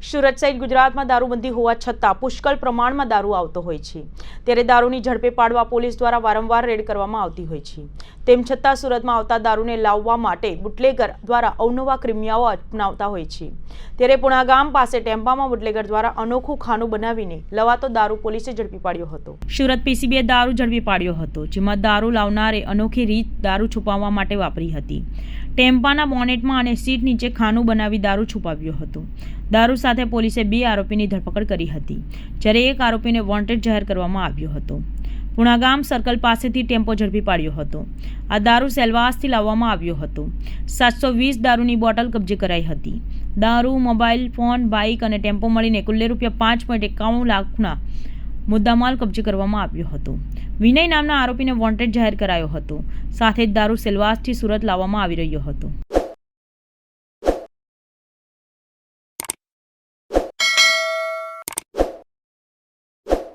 સુરત સહિત ગુજરાતમાં દારૂબંધી હોવા છતાં પુષ્કળ પ્રમાણમાં દારૂ આવતો હોય છે. ત્યારે દારૂની ઝડપે પાડવા પોલીસ દ્વારા વારંવાર રેડ કરવામાં આવતી હોય છે. તેમ છતાં સુરતમાં આવતા દારૂને લાવવા માટે બુટલેગર દ્વારા અવનવા ક્રિમિયાઓ અપનાવતા હોય છે. ત્યારે પુણાગામ પાસે ટેમ્પામાં બુટલેગર દ્વારા અનોખું ખાનું બનાવીને લવાતો દારૂ પોલીસે ઝડપી પાડ્યો હતો. સુરત પીસીબીએ દારૂ ઝડપી પાડ્યો હતો, જેમાં દારૂ લાવનારે અનોખી રીત દારૂ છુપાવવા માટે વાપરી હતી. ટેમ્પાના બોનેટમાં અને સીટ નીચે ખાનું બનાવી દારૂ છુપાવ્યો હતો. દારૂ સાથે પોલીસે બે આરોપીની ધરપકડ કરી હતી, જ્યારે એક આરોપીને વોન્ટેડ જાહેર કરવામાં આવ્યો હતો. પુણાગામ સર્કલ પાસેથી ટેમ્પો ઝડપી પાડ્યો હતો. આ દારૂ સેલવાસથી લાવવામાં આવ્યો હતો. સાતસો વીસ દારૂની બોટલ કબજે કરાઈ હતી. દારૂ, મોબાઈલ, ફોન, બાઇક અને ટેમ્પો મળીને કુલ્લે રૂપિયા પાંચ પોઈન્ટ એકાવન લાખના મુદ્દામાલ કબજે કરવામાં આવ્યો હતો. વિનય નામના આરોપીને વોન્ટેડ જાહેર કરાયો હતો. સાથે જ દારૂ સેલવાસથી સુરત લાવવામાં આવી રહ્યો હતો.